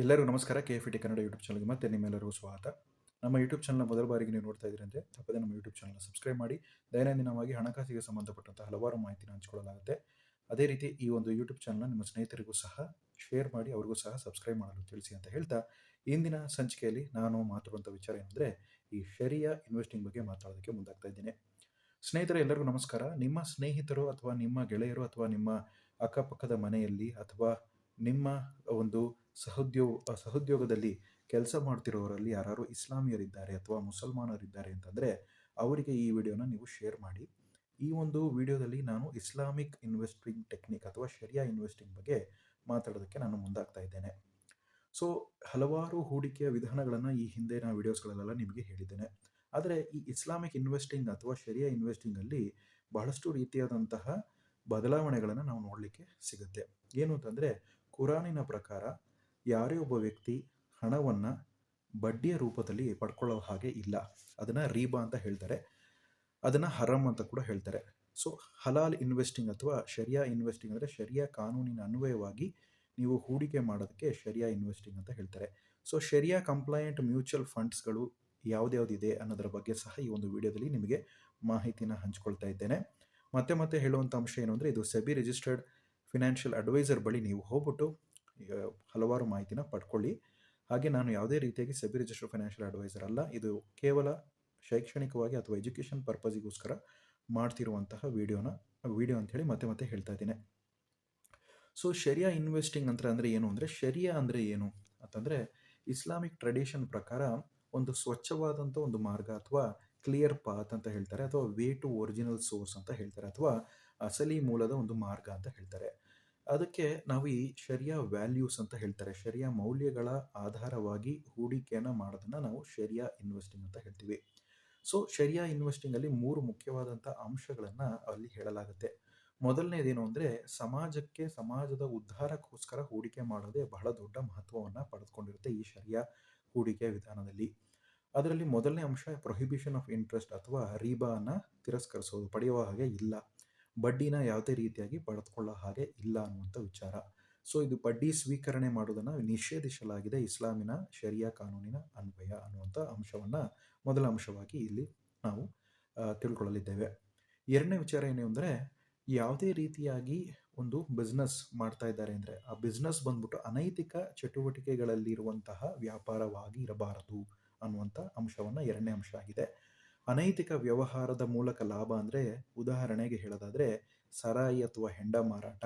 ಎಲ್ಲರಿಗೂ ನಮಸ್ಕಾರ. K F T Kannada YouTube ಚಾನಲ್ಗೆ ಮತ್ತೆ ನಿಮ್ಮೆಲ್ಲರಿಗೂ ಸ್ವಾಗತ. ನಮ್ಮ ಯೂಟ್ಯೂಬ್ ಚಾನಲ್ನ ಮೊದಲ ಬಾರಿಗೆ ನೀವು ನೋಡ್ತಾ ಇದ್ರಂತೆ ತಪ್ಪದೆ ನಮ್ಮ ಯೂಟ್ಯೂಬ್ ಚಾನಲ್ನ ಸಬ್ಸ್ಕ್ರೈಬ್ ಮಾಡಿ. ದೈನಂದಿನವಾಗಿ ಹಣಕಾಸಿಗೆ ಸಂಬಂಧಪಟ್ಟಂಥ ಹಲವಾರು ಮಾಹಿತಿನ ಹಂಚಿಕೊಳ್ಳಲಾಗುತ್ತೆ. ಅದೇ ರೀತಿ ಈ ಒಂದು ಯೂಟ್ಯೂಬ್ ಚಾನಲ್ನ ನಿಮ್ಮ ಸ್ನೇಹಿತರಿಗೂ ಸಹ ಶೇರ್ ಮಾಡಿ, ಅವ್ರಿಗೂ ಸಹ ಸಬ್ಸ್ಕ್ರೈಬ್ ಮಾಡಲು ತಿಳಿಸಿ ಅಂತ ಹೇಳ್ತಾ ಇಂದಿನ ಸಂಚಿಕೆಯಲ್ಲಿ ನಾನು ಮಾತಾಡುವಂಥ ವಿಚಾರ ಏನಂದರೆ ಈ ಶರಿಯ ಇನ್ವೆಸ್ಟಿಂಗ್ ಬಗ್ಗೆ ಮಾತಾಡೋದಕ್ಕೆ ಮುಂದಾಗ್ತಾ ಇದ್ದೀನಿ. ಸ್ನೇಹಿತರೆ, ಎಲ್ಲರಿಗೂ ನಮಸ್ಕಾರ. ನಿಮ್ಮ ಸ್ನೇಹಿತರು ಅಥವಾ ನಿಮ್ಮ ಗೆಳೆಯರು ಅಥವಾ ನಿಮ್ಮ ಅಕ್ಕಪಕ್ಕದ ಮನೆಯಲ್ಲಿ ಅಥವಾ ನಿಮ್ಮ ಒಂದು ಸಹೋದ್ಯೋ, ಸಹೋದ್ಯೋಗದಲ್ಲಿ ಕೆಲಸ ಮಾಡ್ತಿರೋರಲ್ಲಿ ಯಾರು ಇಸ್ಲಾಮಿಯರಿದ್ದಾರೆ ಅಥವಾ ಮುಸಲ್ಮಾನರಿದ್ದಾರೆ ಅಂತಂದರೆ ಅವರಿಗೆ ಈ ವಿಡಿಯೋನ ನೀವು ಶೇರ್ ಮಾಡಿ. ಈ ಒಂದು ವಿಡಿಯೋದಲ್ಲಿ ನಾನು ಇಸ್ಲಾಮಿಕ್ ಇನ್ವೆಸ್ಟಿಂಗ್ ಟೆಕ್ನಿಕ್ ಅಥವಾ ಶರಿಯಾ ಇನ್ವೆಸ್ಟಿಂಗ್ ಬಗ್ಗೆ ಮಾತಾಡೋದಕ್ಕೆ ನಾನು ಮುಂದಾಗ್ತಾ ಇದ್ದೇನೆ. ಸೊ, ಹಲವಾರು ಹೂಡಿಕೆಯ ವಿಧಾನಗಳನ್ನು ಈ ಹಿಂದೆ ನಾನು ವಿಡಿಯೋಸ್ಗಳಲ್ಲೆಲ್ಲ ನಿಮಗೆ ಹೇಳಿದ್ದೇನೆ. ಆದರೆ ಈ ಇಸ್ಲಾಮಿಕ್ ಇನ್ವೆಸ್ಟಿಂಗ್ ಅಥವಾ ಶರಿಯಾ ಇನ್ವೆಸ್ಟಿಂಗಲ್ಲಿ ಬಹಳಷ್ಟು ರೀತಿಯಾದಂತಹ ಬದಲಾವಣೆಗಳನ್ನು ನಾವು ನೋಡಲಿಕ್ಕೆ ಸಿಗುತ್ತೆ. ಏನು ಅಂತಂದರೆ ಕುರಾನಿನ ಪ್ರಕಾರ ಯಾರೇ ಒಬ್ಬ ವ್ಯಕ್ತಿ ಹಣವನ್ನು ಬಡ್ಡಿಯ ರೂಪದಲ್ಲಿ ಪಡ್ಕೊಳ್ಳೋ ಹಾಗೆ ಇಲ್ಲ. ಅದನ್ನು ರೀಬಾ ಅಂತ ಹೇಳ್ತಾರೆ. ಅದನ್ನು ಹರಮ್ ಅಂತ ಕೂಡ ಹೇಳ್ತಾರೆ. ಸೊ, ಹಲಾಲ್ ಇನ್ವೆಸ್ಟಿಂಗ್ ಅಥವಾ ಶರಿಯಾ ಇನ್ವೆಸ್ಟಿಂಗ್ ಅಂದರೆ ಶರಿಯಾ ಕಾನೂನಿನ ಅನ್ವಯವಾಗಿ ನೀವು ಹೂಡಿಕೆ ಮಾಡೋದಕ್ಕೆ ಶರಿಯಾ ಇನ್ವೆಸ್ಟಿಂಗ್ ಅಂತ ಹೇಳ್ತಾರೆ. ಸೊ, ಶರಿಯಾ ಕಂಪ್ಲೈಂಟ್ ಮ್ಯೂಚುವಲ್ ಫಂಡ್ಸ್ಗಳು ಯಾವ್ದ್ಯಾವ್ದಿದೆ ಅನ್ನೋದರ ಬಗ್ಗೆ ಸಹ ಈ ಒಂದು ವಿಡಿಯೋದಲ್ಲಿ ನಿಮಗೆ ಮಾಹಿತಿನ ಹಂಚ್ಕೊಳ್ತಾ ಇದ್ದೇನೆ. ಮತ್ತೆ ಮತ್ತೆ ಹೇಳುವಂಥ ಅಂಶ ಏನು ಅಂದರೆ ಇದು ಸೆಬಿ ರಿಜಿಸ್ಟರ್ಡ್ ಫಿನಾನ್ಷಿಯಲ್ ಅಡ್ವೈಸರ್ ಬಳಿ ನೀವು ಹೋಗ್ಬಿಟ್ಟು ಹಲವಾರು ಮಾಹಿತಿನ ಪಡ್ಕೊಳ್ಳಿ. ಹಾಗೆ ನಾನು ಯಾವುದೇ ರೀತಿಯಾಗಿ ಸೆಬಿ ರಿಜಿಸ್ಟರ್ ಫೈನಾನ್ಷಿಯಲ್ ಅಡ್ವೈಸರ್ ಅಲ್ಲ, ಇದು ಕೇವಲ ಶೈಕ್ಷಣಿಕವಾಗಿ ಅಥವಾ ಎಜುಕೇಷನ್ ಪರ್ಪಸಿಗೋಸ್ಕರ ಮಾಡ್ತಿರುವಂತಹ ವಿಡಿಯೋನ, ವಿಡಿಯೋ ಅಂಥೇಳಿ ಮತ್ತೆ ಮತ್ತೆ ಹೇಳ್ತಾ ಇದ್ದೀನಿ. ಸೊ ಶರಿಯಾ ಇನ್ವೆಸ್ಟಿಂಗ್ ಅಂತ ಅಂದರೆ ಏನು ಅಂದರೆ, ಶರಿಯಾ ಅಂದರೆ ಏನು? ಅಂತಂದರೆ ಇಸ್ಲಾಮಿಕ್ ಟ್ರೆಡಿಷನ್ ಪ್ರಕಾರ ಒಂದು ಸ್ವಚ್ಛವಾದಂಥ ಒಂದು ಮಾರ್ಗ ಅಥವಾ ಕ್ಲಿಯರ್ ಪಾತ್ ಅಂತ ಹೇಳ್ತಾರೆ, ಅಥವಾ ವೇ ಟು ಒರಿಜಿನಲ್ ಸೋರ್ಸ್ ಅಂತ ಹೇಳ್ತಾರೆ, ಅಥವಾ ಅಸಲಿ ಮೂಲದ ಒಂದು ಮಾರ್ಗ ಅಂತ ಹೇಳ್ತಾರೆ. ಅದಕ್ಕೆ ನಾವು ಈ ಶರಿಯಾ ವ್ಯಾಲ್ಯೂಸ್ ಅಂತ ಹೇಳ್ತಾರೆ. ಶರಿಯಾ ಮೌಲ್ಯಗಳ ಆಧಾರವಾಗಿ ಹೂಡಿಕೆಯನ್ನು ಮಾಡೋದನ್ನು ನಾವು ಶರಿಯಾ ಇನ್ವೆಸ್ಟಿಂಗ್ ಅಂತ ಹೇಳ್ತೀವಿ. ಸೊ ಶರಿಯಾ ಇನ್ವೆಸ್ಟಿಂಗಲ್ಲಿ ಮೂರು ಮುಖ್ಯವಾದಂಥ ಅಂಶಗಳನ್ನು ಅಲ್ಲಿ ಹೇಳಲಾಗುತ್ತೆ. ಮೊದಲನೇದೇನು ಅಂದರೆ, ಸಮಾಜಕ್ಕೆ ಸಮಾಜದ ಉದ್ಧಾರಕ್ಕೋಸ್ಕರ ಹೂಡಿಕೆ ಮಾಡೋದೇ ಬಹಳ ದೊಡ್ಡ ಮಹತ್ವವನ್ನು ಪಡೆದುಕೊಂಡಿರುತ್ತೆ ಈ ಶರಿಯಾ ಹೂಡಿಕೆ ವಿಧಾನದಲ್ಲಿ. ಅದರಲ್ಲಿ ಮೊದಲನೇ ಅಂಶ ಪ್ರೊಹಿಬಿಷನ್ ಆಫ್ ಇಂಟ್ರೆಸ್ಟ್ ಅಥವಾ ರೀಬಾನ ತಿರಸ್ಕರಿಸೋದು, ಪಡೆಯುವ ಹಾಗೆ ಇಲ್ಲ. ಬಡ್ಡಿನ ಯಾವುದೇ ರೀತಿಯಾಗಿ ಪಡೆದುಕೊಳ್ಳೋ ಹಾಗೆ ಇಲ್ಲ ಅನ್ನುವಂಥ ವಿಚಾರ. ಸೊ ಇದು ಬಡ್ಡಿ ಸ್ವೀಕರಣೆ ಮಾಡೋದನ್ನು ನಿಷೇಧಿಸಲಾಗಿದೆ ಇಸ್ಲಾಮಿನ ಶರಿಯಾ ಕಾನೂನಿನ ಅನ್ವಯ ಅನ್ನುವಂಥ ಅಂಶವನ್ನು ಮೊದಲ ಅಂಶವಾಗಿ ಇಲ್ಲಿ ನಾವು ತಿಳ್ಕೊಳ್ಳಲಿದ್ದೇವೆ. ಎರಡನೇ ವಿಚಾರ ಏನು ಅಂದರೆ, ಯಾವುದೇ ರೀತಿಯಾಗಿ ಒಂದು ಬಿಸ್ನೆಸ್ ಮಾಡ್ತಾ ಇದ್ದಾರೆ ಅಂದರೆ, ಆ ಬಿಸ್ನೆಸ್ ಬಂದ್ಬಿಟ್ಟು ಅನೈತಿಕ ಚಟುವಟಿಕೆಗಳಲ್ಲಿರುವಂತಹ ವ್ಯಾಪಾರವಾಗಿ ಇರಬಾರದು ಅನ್ನುವಂಥ ಅಂಶವನ್ನು ಎರಡನೇ ಅಂಶ ಆಗಿದೆ. ಅನೈತಿಕ ವ್ಯವಹಾರದ ಮೂಲಕ ಲಾಭ ಅಂದರೆ ಉದಾಹರಣೆಗೆ ಹೇಳೋದಾದರೆ, ಸರಾಯಿ ಅಥವಾ ಹೆಂಡ ಮಾರಾಟ.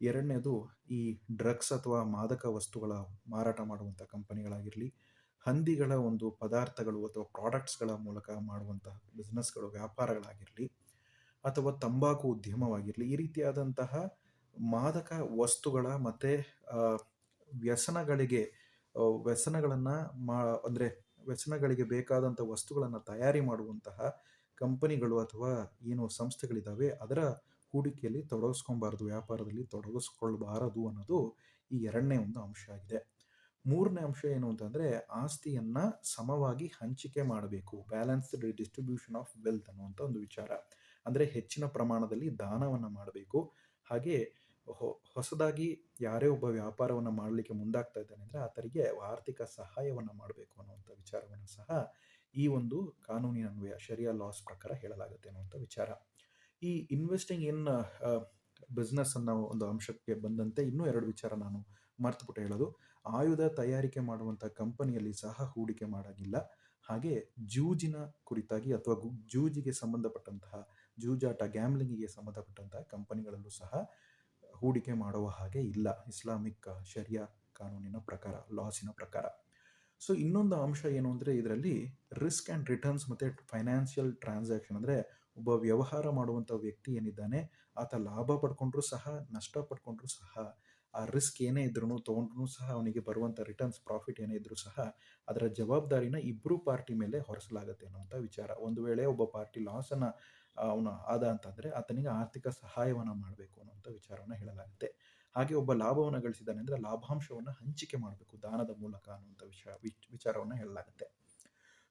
ಎರಡನೇದು ಈ ಡ್ರಗ್ಸ್ ಅಥವಾ ಮಾದಕ ವಸ್ತುಗಳ ಮಾರಾಟ ಮಾಡುವಂಥ ಕಂಪನಿಗಳಾಗಿರಲಿ, ಹಂದಿಗಳ ಒಂದು ಪದಾರ್ಥಗಳು ಅಥವಾ ಪ್ರಾಡಕ್ಟ್ಸ್ಗಳ ಮೂಲಕ ಮಾಡುವಂತಹ ಬಿಸ್ನೆಸ್ಗಳು, ವ್ಯಾಪಾರಗಳಾಗಿರಲಿ, ಅಥವಾ ತಂಬಾಕು ಉದ್ಯಮವಾಗಿರಲಿ, ಈ ರೀತಿಯಾದಂತಹ ಮಾದಕ ವಸ್ತುಗಳ ಮತ್ತು ವ್ಯಸನಗಳಿಗೆ, ವ್ಯಸನಗಳನ್ನು ಮಾ, ಅಂದರೆ ವ್ಯಸನಗಳಿಗೆ ಬೇಕಾದಂಥ ವಸ್ತುಗಳನ್ನು ತಯಾರಿ ಮಾಡುವಂತಹ ಕಂಪನಿಗಳು ಅಥವಾ ಏನು ಸಂಸ್ಥೆಗಳಿದ್ದಾವೆ ಅದರ ಹೂಡಿಕೆಯಲ್ಲಿ ತೊಡಗಿಸ್ಕೊಬಾರ್ದು, ವ್ಯಾಪಾರದಲ್ಲಿ ತೊಡಗಿಸ್ಕೊಳ್ಬಾರದು ಅನ್ನೋದು ಈ ಎರಡನೇ ಒಂದು ಅಂಶ ಆಗಿದೆ. ಮೂರನೇ ಅಂಶ ಏನು ಅಂತಂದರೆ ಆಸ್ತಿಯನ್ನು ಸಮವಾಗಿ ಹಂಚಿಕೆ ಮಾಡಬೇಕು ಬ್ಯಾಲೆನ್ಸ್ಡ್ ಡಿಸ್ಟ್ರಿಬ್ಯೂಷನ್ ಆಫ್ ವೆಲ್ತ್ ಅನ್ನುವಂಥ ಒಂದು ವಿಚಾರ. ಅಂದರೆ ಹೆಚ್ಚಿನ ಪ್ರಮಾಣದಲ್ಲಿ ದಾನವನ್ನು ಮಾಡಬೇಕು. ಹಾಗೆ ಹೊಸದಾಗಿ ಯಾರೇ ಒಬ್ಬ ವ್ಯಾಪಾರವನ್ನು ಮಾಡಲಿಕ್ಕೆ ಮುಂದಾಗ್ತಾ ಇದ್ದಾನೆ ಅಂದರೆ ಆತರಿಗೆ ಆರ್ಥಿಕ ಸಹಾಯವನ್ನು ಮಾಡಬೇಕು. ವಿಚಾರವನ್ನು ಸಹ ಈ ಒಂದು ಕಾನೂನಿನ ಅನ್ವಯ, ಶರಿಯಾ ಲಾಸ್ ಪ್ರಕಾರ ಹೇಳಲಾಗುತ್ತೆ ಅನ್ನುವಂಥ ವಿಚಾರ. ಈ ಇನ್ವೆಸ್ಟಿಂಗ್ ಇನ್ ಬಿಸ್ನೆಸ್ ಅನ್ನೋ ಒಂದು ಅಂಶಕ್ಕೆ ಬಂದಂತೆ ಇನ್ನೂ ಎರಡು ವಿಚಾರ ನಾನು ಮರ್ತುಬಿಟ್ಟು ಹೇಳೋದು. ಆಯುಧ ತಯಾರಿಕೆ ಮಾಡುವಂಥ ಕಂಪನಿಯಲ್ಲಿ ಸಹ ಹೂಡಿಕೆ ಮಾಡಾಗಿಲ್ಲ. ಹಾಗೆ ಜೂಜಿನ ಕುರಿತಾಗಿ ಅಥವಾ ಜೂಜಿಗೆ ಸಂಬಂಧಪಟ್ಟಂತಹ, ಜೂಜಾಟ ಗ್ಯಾಮ್ಲಿಂಗಿಗೆ ಸಂಬಂಧಪಟ್ಟಂತಹ ಕಂಪನಿಗಳಲ್ಲೂ ಸಹ ಹೂಡಿಕೆ ಮಾಡುವ ಹಾಗೆ ಇಲ್ಲ. ಇಸ್ಲಾಮಿಕ್ ಶರಿಯಾ ಕಾನೂನಿನ ಪ್ರಕಾರ ಲಾಸಿನ ಪ್ರಕಾರ. ಸೊ ಇನ್ನೊಂದು ಅಂಶ ಏನು ಅಂದರೆ ಇದರಲ್ಲಿ ರಿಸ್ಕ್ ಆ್ಯಂಡ್ ರಿಟರ್ನ್ಸ್ ಮತ್ತು ಫೈನಾನ್ಷಿಯಲ್ ಟ್ರಾನ್ಸಾಕ್ಷನ್ ಅಂದರೆ ಒಬ್ಬ ವ್ಯವಹಾರ ಮಾಡುವಂಥ ವ್ಯಕ್ತಿ ಏನಿದ್ದಾನೆ, ಆತ ಲಾಭ ಪಡ್ಕೊಂಡ್ರೂ ಸಹ, ನಷ್ಟ ಪಡ್ಕೊಂಡ್ರೂ ಸಹ, ಆ ರಿಸ್ಕ್ ಏನೇ ಇದ್ರೂ ತೊಗೊಂಡ್ರೂ ಸಹ ಅವನಿಗೆ ಬರುವಂಥ ರಿಟರ್ನ್ಸ್ ಪ್ರಾಫಿಟ್ ಏನೇ ಇದ್ರೂ ಸಹ ಅದರ ಜವಾಬ್ದಾರಿನ ಇಬ್ಬರು ಪಾರ್ಟಿ ಮೇಲೆ ಹೊರಿಸಲಾಗುತ್ತೆ ಅನ್ನುವಂಥ ವಿಚಾರ. ಒಂದು ವೇಳೆ ಒಬ್ಬ ಪಾರ್ಟಿ ಲಾಸನ್ನು ಅವನು ಆದ ಅಂತಂದರೆ ಆತನಿಗೆ ಆರ್ಥಿಕ ಸಹಾಯವನ್ನು ಮಾಡಬೇಕು ಅನ್ನುವಂಥ ವಿಚಾರವನ್ನು ಹೇಳಲಾಗುತ್ತೆ. ಹಾಗೆ ಒಬ್ಬ ಲಾಭವನ್ನು ಗಳಿಸಿದ್ದಾನೆ ಅಂದರೆ ಲಾಭಾಂಶವನ್ನು ಹಂಚಿಕೆ ಮಾಡಬೇಕು, ದಾನದ ಮೂಲಕ ಅನ್ನುವಂಥ ವಿಚಾರ ವಿಚಾರವನ್ನು ಹೇಳಲಾಗುತ್ತೆ.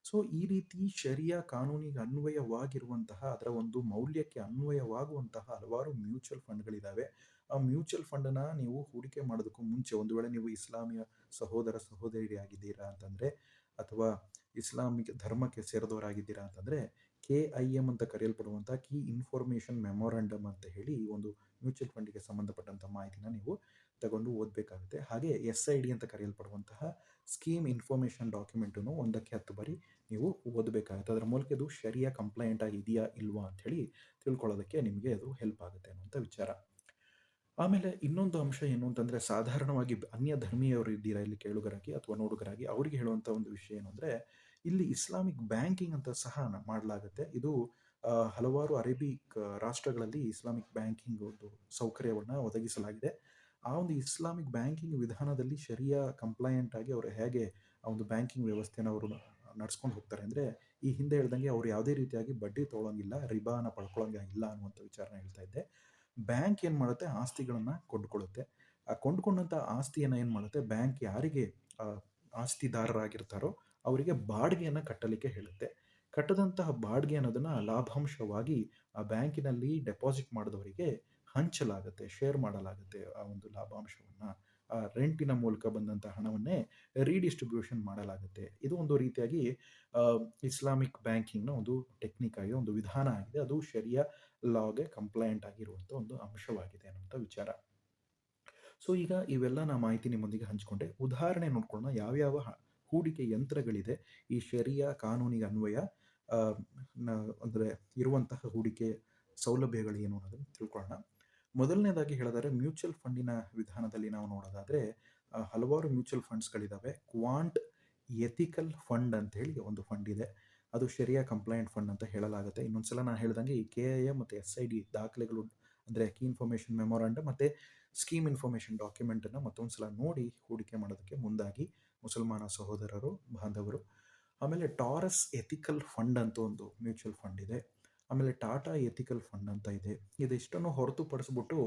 ಸೊ ಈ ರೀತಿ ಶರಿಯಾ ಕಾನೂನಿಗೆ ಅನ್ವಯವಾಗಿರುವಂತಹ, ಅದರ ಒಂದು ಮೌಲ್ಯಕ್ಕೆ ಅನ್ವಯವಾಗುವಂತಹ ಹಲವಾರು ಮ್ಯೂಚುವಲ್ ಫಂಡ್ಗಳಿದ್ದಾವೆ ಆ ಮ್ಯೂಚುವಲ್ ಫಂಡನ್ನ ನೀವು ಹೂಡಿಕೆ ಮಾಡೋದಕ್ಕೂ ಮುಂಚೆ ಒಂದು ವೇಳೆ ನೀವು ಇಸ್ಲಾಮಿಯ ಸಹೋದರ ಸಹೋದರಿಯಾಗಿದ್ದೀರಾ ಅಂತಂದರೆ, ಅಥವಾ ಇಸ್ಲಾಮಿಕ್ ಧರ್ಮಕ್ಕೆ ಸೇರಿದವರಾಗಿದ್ದೀರಾ ಅಂತಂದರೆ ಕೆ ಐ ಎಂ ಅಂತ ಕರೆಯಲ್ಪಡುವಂಥ ಕೀ ಇನ್ಫಾರ್ಮೇಷನ್ ಮೆಮೊರಾಂಡಮ್ ಅಂತ ಹೇಳಿ ಈ ಒಂದು ಮ್ಯೂಚುವಲ್ ಫಂಡಿಗೆ ಸಂಬಂಧಪಟ್ಟಂಥ ಮಾಹಿತಿನ ನೀವು ತಗೊಂಡು ಓದಬೇಕಾಗುತ್ತೆ. ಹಾಗೆ ಎಸ್ ಐ ಡಿ ಅಂತ ಕರೆಯಲ್ಪಡುವಂತಹ ಸ್ಕೀಮ್ ಇನ್ಫಾರ್ಮೇಷನ್ ಡಾಕ್ಯುಮೆಂಟನ್ನು ಒಂದಕ್ಕೆ ಹತ್ತು ಬಾರಿ ನೀವು ಓದಬೇಕಾಗುತ್ತೆ. ಅದರ ಮೂಲಕ ಇದು ಶರಿಯಾ ಕಂಪ್ಲೈಂಟ್ ಆಗಿದೆಯಾ ಇಲ್ವಾ ಅಂಥೇಳಿ ತಿಳ್ಕೊಳ್ಳೋದಕ್ಕೆ ನಿಮಗೆ ಅದು ಹೆಲ್ಪ್ ಆಗುತ್ತೆ ಅನ್ನುವಂಥ ವಿಚಾರ. ಆಮೇಲೆ ಇನ್ನೊಂದು ಅಂಶ ಏನು ಅಂತಂದರೆ ಸಾಧಾರಣವಾಗಿ ಅನ್ಯ ಧರ್ಮೀಯವರು ಇದ್ದೀರಾ ಇಲ್ಲಿ ಕೇಳುಗರಾಗಿ ಅಥವಾ ನೋಡುಗರಾಗಿ ಅವರಿಗೆ ಹೇಳುವಂಥ ಒಂದು ವಿಷಯ ಏನು ಇಲ್ಲಿ ಇಸ್ಲಾಮಿಕ್ ಬ್ಯಾಂಕಿಂಗ್ ಅಂತ ಸಹ ಮಾಡಲಾಗುತ್ತೆ. ಇದು ಹಲವಾರು ಅರೇಬಿಕ್ ರಾಷ್ಟ್ರಗಳಲ್ಲಿ ಇಸ್ಲಾಮಿಕ್ ಬ್ಯಾಂಕಿಂಗ್ ಒಂದು ಸೌಕರ್ಯವನ್ನು ಒದಗಿಸಲಾಗಿದೆ. ಆ ಒಂದು ಇಸ್ಲಾಮಿಕ್ ಬ್ಯಾಂಕಿಂಗ್ ವಿಧಾನದಲ್ಲಿ ಶರಿಯಾ ಕಂಪ್ಲೈಂಟ್ ಆಗಿ ಅವರು ಹೇಗೆ ಆ ಒಂದು ಬ್ಯಾಂಕಿಂಗ್ ವ್ಯವಸ್ಥೆನ ಅವರು ನಡ್ಸ್ಕೊಂಡು ಹೋಗ್ತಾರೆ ಅಂದರೆ, ಈ ಹಿಂದೆ ಹೇಳ್ದಂಗೆ ಅವ್ರು ಯಾವುದೇ ರೀತಿಯಾಗಿ ಬಡ್ಡಿ ತೊಗೊಳಂಗಿಲ್ಲ ರಿಬಾನ ಪಡ್ಕೊಳಂಗಿಲ್ಲ ಅನ್ನುವಂಥ ವಿಚಾರನ ಹೇಳ್ತಾ ಇದ್ದೆ. ಬ್ಯಾಂಕ್ ಏನು ಮಾಡುತ್ತೆ? ಆಸ್ತಿಗಳನ್ನು ಕೊಂಡ್ಕೊಳ್ಳುತ್ತೆ. ಆ ಕೊಂಡ್ಕೊಂಡಂಥ ಆಸ್ತಿಯನ್ನು ಏನು ಮಾಡುತ್ತೆ? ಬ್ಯಾಂಕ್ ಯಾರಿಗೆ ಆಸ್ತಿದಾರರಾಗಿರ್ತಾರೋ ಅವರಿಗೆ ಬಾಡಿಗೆಯನ್ನು ಕಟ್ಟಲಿಕ್ಕೆ ಹೇಳುತ್ತೆ. ಕಟ್ಟದಂತಹ ಬಾಡಿಗೆ ಅನ್ನೋದನ್ನು ಲಾಭಾಂಶವಾಗಿ ಆ ಬ್ಯಾಂಕಿನಲ್ಲಿ ಡೆಪಾಸಿಟ್ ಮಾಡಿದವರಿಗೆ ಹಂಚಲಾಗುತ್ತೆ, ಶೇರ್ ಮಾಡಲಾಗುತ್ತೆ ಆ ಒಂದು ಲಾಭಾಂಶವನ್ನು. ಆ ರೆಂಟಿನ ಮೂಲಕ ಬಂದಂಥ ಹಣವನ್ನೇ ರೀಡಿಸ್ಟ್ರಿಬ್ಯೂಷನ್ ಮಾಡಲಾಗುತ್ತೆ. ಇದು ಒಂದು ರೀತಿಯಾಗಿ ಇಸ್ಲಾಮಿಕ್ ಬ್ಯಾಂಕಿಂಗ್ನ ಒಂದು ಟೆಕ್ನಿಕ್ ಆಗಿದೆ ಒಂದು ವಿಧಾನ ಆಗಿದೆ. ಅದು ಶರಿಯ ಲಾಗೆ ಕಂಪ್ಲೈಂಟ್ ಆಗಿರುವಂಥ ಒಂದು ಅಂಶವಾಗಿದೆ ಅನ್ನುವಂಥ ವಿಚಾರ. ಸೊ, ಈಗ ಇವೆಲ್ಲ ನಾ ಮಾಹಿತಿ ನಿಮ್ಮೊಂದಿಗೆ ಹಂಚಿಕೊಂಡೆ. ಉದಾಹರಣೆ ನೋಡ್ಕೊಳ್ಳೋಣ. ಯಾವ್ಯಾವ ಹೂಡಿಕೆ ಯಂತ್ರಗಳಿದೆ. ಈ ಶರಿಯ ಕಾನೂನಿಗೆ ಅನ್ವಯ ಅಂದರೆ ಇರುವಂತಹ ಹೂಡಿಕೆ ಸೌಲಭ್ಯಗಳೇನು ಅನ್ನೋದನ್ನು ತಿಳ್ಕೊಳ್ಳೋಣ. ಮೊದಲನೇದಾಗಿ ಹೇಳಿದರೆ ಮ್ಯೂಚುವಲ್ ಫಂಡಿನ ವಿಧಾನದಲ್ಲಿ ನಾವು ನೋಡೋದಾದರೆ ಹಲವಾರು ಮ್ಯೂಚುವಲ್ ಫಂಡ್ಸ್ಗಳಿದ್ದಾವೆ ಕ್ವಾಂಟ್ ಎಥಿಕಲ್ ಫಂಡ್ ಅಂತ ಹೇಳಿ ಒಂದು ಫಂಡ್ ಇದೆ. ಅದು ಶರಿಯಾ ಕಂಪ್ಲೈಂಟ್ ಫಂಡ್ ಅಂತ ಹೇಳಲಾಗುತ್ತೆ. ಇನ್ನೊಂದ್ಸಲ ನಾನು ಹೇಳ್ದಂಗೆ ಈ ಕೆ ಎ ಮತ್ತು ಎಸ್ ಐ ಡಿ ದಾಖಲೆಗಳು, ಅಂದರೆ ಕೀ ಇನ್ಫಾರ್ಮೇಷನ್ ಮೆಮೊರಾಂಡಮ್ ಮತ್ತು ಸ್ಕೀಮ್ ಇನ್ಫಾರ್ಮೇಷನ್ ಡಾಕ್ಯುಮೆಂಟನ್ನು ಮತ್ತೊಂದು ಸಲ ನೋಡಿ ಹೂಡಿಕೆ ಮಾಡೋದಕ್ಕೆ ಮುಂದಾಗಿ ಮುಸಲ್ಮಾನ ಸಹೋದರರು, ಬಾಂಧವರು. ಆಮೇಲೆ ಟಾರಸ್ ಎಥಿಕಲ್ ಫಂಡ್ ಅಂತ ಒಂದು ಮ್ಯೂಚುವಲ್ ಫಂಡ್ ಇದೆ. ಆಮೇಲೆ ಟಾಟಾ ಎಥಿಕಲ್ ಫಂಡ್ ಅಂತ ಇದೆ. ಇದಿಷ್ಟನ್ನು ಹೊರತುಪಡಿಸ್ಬಿಟ್ಟು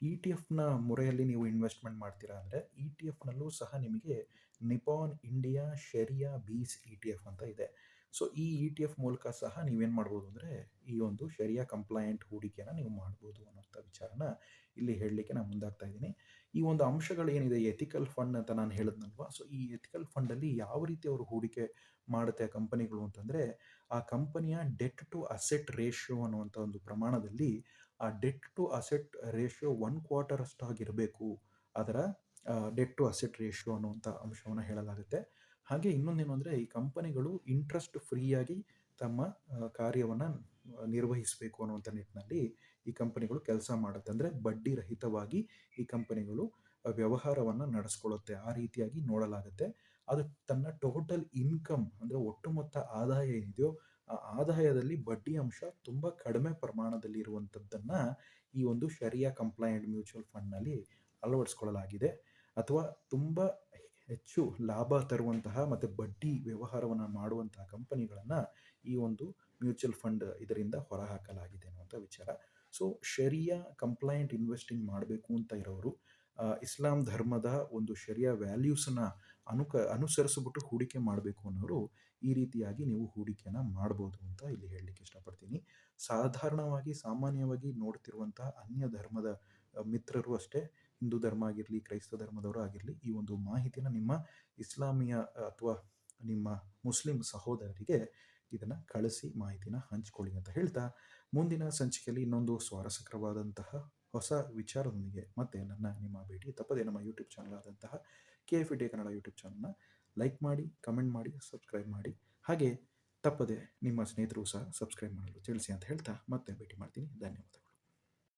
ಇ ಟಿ ಎಫ್ನ ಮೊರೆಯಲ್ಲಿ ನೀವು ಇನ್ವೆಸ್ಟ್ಮೆಂಟ್ ಮಾಡ್ತೀರಾ ಅಂದರೆ ಇ ಟಿ ಎಫ್ನಲ್ಲೂ ಸಹ ನಿಮಗೆ Nippon, India, Shariah, BeES E T F ಅಂತ ಇದೆ. ಸೊ ಈ ಇ ಟಿ ಎಫ್ ಮೂಲಕ ಸಹ ನೀವೇನು ಮಾಡ್ಬೋದು ಅಂದರೆ ಈ ಒಂದು ಶರಿಯಾ ಕಂಪ್ಲೈಂಟ್ ಹೂಡಿಕೆಯನ್ನು ನೀವು ಮಾಡ್ಬೋದು ಅನ್ನೋಂಥ ವಿಚಾರನ ಇಲ್ಲಿ ಹೇಳಲಿಕ್ಕೆ ನಾನು ಮುಂದಾಗ್ತಾ ಇದ್ದೀನಿ. ಈ ಒಂದು ಅಂಶಗಳು ಏನಿದೆ ಎಥಿಕಲ್ ಫಂಡ್ ಅಂತ ನಾನು ಹೇಳಿದ್ನಲ್ವಾ? ಸೊ ಈ ಎಥಿಕಲ್ ಫಂಡಲ್ಲಿ ಯಾವ ರೀತಿ ಅವರು ಹೂಡಿಕೆ ಮಾಡುತ್ತೆ ಆ ಕಂಪನಿಗಳು ಅಂತಂದರೆ, ಆ ಕಂಪನಿಯ ಡೆಟ್ ಟು ಅಸೆಟ್ ರೇಷಿಯೋ ಅನ್ನುವಂಥ ಒಂದು ಪ್ರಮಾಣದಲ್ಲಿ ಆ debt to asset ratio one quarter ಅಷ್ಟಾಗಿರಬೇಕು ಅದರ ಡೆಟ್ ಟು ಅಸೆಟ್ ರೇಷಿಯೋ ಅನ್ನುವಂಥ ಅಂಶವನ್ನು ಹೇಳಲಾಗುತ್ತೆ. ಹಾಗೆ ಇನ್ನೊಂದೇನು ಅಂದರೆ, ಈ ಕಂಪನಿಗಳು ಇಂಟ್ರೆಸ್ಟ್ ಫ್ರೀಯಾಗಿ ತಮ್ಮ ಕಾರ್ಯವನ್ನು ನಿರ್ವಹಿಸಬೇಕು ಅನ್ನುವಂಥ ನಿಟ್ಟಿನಲ್ಲಿ ಈ ಕಂಪನಿಗಳು ಕೆಲಸ ಮಾಡುತ್ತೆ. ಅಂದರೆ ಬಡ್ಡಿ ರಹಿತವಾಗಿ ಈ ಕಂಪನಿಗಳು ವ್ಯವಹಾರವನ್ನು ನಡೆಸ್ಕೊಳ್ಳುತ್ತೆ. ಆ ರೀತಿಯಾಗಿ ನೋಡಲಾಗುತ್ತೆ. ಅದು ತನ್ನ ಟೋಟಲ್ ಇನ್ಕಮ್ ಅಂದರೆ ಒಟ್ಟು ಮೊತ್ತ ಆದಾಯ ಏನಿದೆಯೋ, ಆ ಆದಾಯದಲ್ಲಿ ಬಡ್ಡಿ ಅಂಶ ತುಂಬ ಕಡಿಮೆ ಪ್ರಮಾಣದಲ್ಲಿ ಇರುವಂಥದ್ದನ್ನು ಈ ಒಂದು ಶರಿಯಾ ಕಂಪ್ಲೈಂಟ್ ಮ್ಯೂಚುವಲ್ ಫಂಡ್ನಲ್ಲಿ ಅಳವಡಿಸ್ಕೊಳ್ಳಲಾಗಿದೆ. ಅಥವಾ ತುಂಬ ಹೆಚ್ಚು ಲಾಭ ತರುವಂತಹ ಮತ್ತು ಬಡ್ಡಿ ವ್ಯವಹಾರವನ್ನು ಮಾಡುವಂತಹ ಕಂಪನಿಗಳನ್ನು ಈ ಒಂದು ಮ್ಯೂಚುವಲ್ ಫಂಡ್ ಇದರಿಂದ ಹೊರಹಾಕಲಾಗಿದೆ ಅನ್ನುವಂಥ ವಿಚಾರ. ಸೊ ಶರಿಯಾ ಕಂಪ್ಲೈಂಟ್ ಇನ್ವೆಸ್ಟಿಂಗ್ ಮಾಡಬೇಕು ಅಂತ ಇರೋರು ಇಸ್ಲಾಂ ಧರ್ಮದ ಒಂದು ಶರಿಯಾ ವ್ಯಾಲ್ಯೂಸನ್ನು ಅನುಕ, ಅನುಸರಿಸ್ಬಿಟ್ಟು ಹೂಡಿಕೆ ಮಾಡಬೇಕು ಅನ್ನೋರು ಈ ರೀತಿಯಾಗಿ ನೀವು ಹೂಡಿಕೆನ ಮಾಡ್ಬೋದು ಅಂತ ಇಲ್ಲಿ ಹೇಳಲಿಕ್ಕೆ ಇಷ್ಟಪಡ್ತೀನಿ. ಸಾಧಾರಣವಾಗಿ ಸಾಮಾನ್ಯವಾಗಿ ನೋಡ್ತಿರುವಂತಹ ಅನ್ಯ ಧರ್ಮದ ಮಿತ್ರರು ಅಷ್ಟೇ, ಹಿಂದೂ ಧರ್ಮ ಆಗಿರಲಿ, ಕ್ರೈಸ್ತ ಧರ್ಮದವರು ಆಗಿರಲಿ, ಈ ಒಂದು ಮಾಹಿತಿನ ನಿಮ್ಮ ಇಸ್ಲಾಮಿಯ, ಅಥವಾ ನಿಮ್ಮ ಮುಸ್ಲಿಂ ಸಹೋದರರಿಗೆ ಇದನ್ನು ಕಳಿಸಿ ಮಾಹಿತಿನ ಹಂಚಿಕೊಳ್ಳಿ ಅಂತ ಹೇಳ್ತಾ ಮುಂದಿನ ಸಂಚಿಕೆಯಲ್ಲಿ ಇನ್ನೊಂದು ಸ್ವಾರಸ್ಯಕರವಾದಂತಹ ಹೊಸ ವಿಚಾರದೊಂದಿಗೆ ಮತ್ತೆ ನನ್ನ ನಿಮ್ಮ ಭೇಟಿ. ತಪ್ಪದೆ ನಮ್ಮ ಯೂಟ್ಯೂಬ್ ಚಾನಲ್ ಆದಂತಹ K F D Kannada YouTube ಚಾನಲ್ನ ಲೈಕ್ ಮಾಡಿ ಕಮೆಂಟ್ ಮಾಡಿ ಸಬ್ಸ್ಕ್ರೈಬ್ ಮಾಡಿ. ಹಾಗೆ ತಪ್ಪದೆ ನಿಮ್ಮ ಸ್ನೇಹಿತರು ಸಹ ಸಬ್ಸ್ಕ್ರೈಬ್ ಮಾಡಲು ತಿಳಿಸಿ ಅಂತ ಹೇಳ್ತಾ ಮತ್ತೆ ಭೇಟಿ ಮಾಡ್ತೀನಿ. ಧನ್ಯವಾದಗಳು.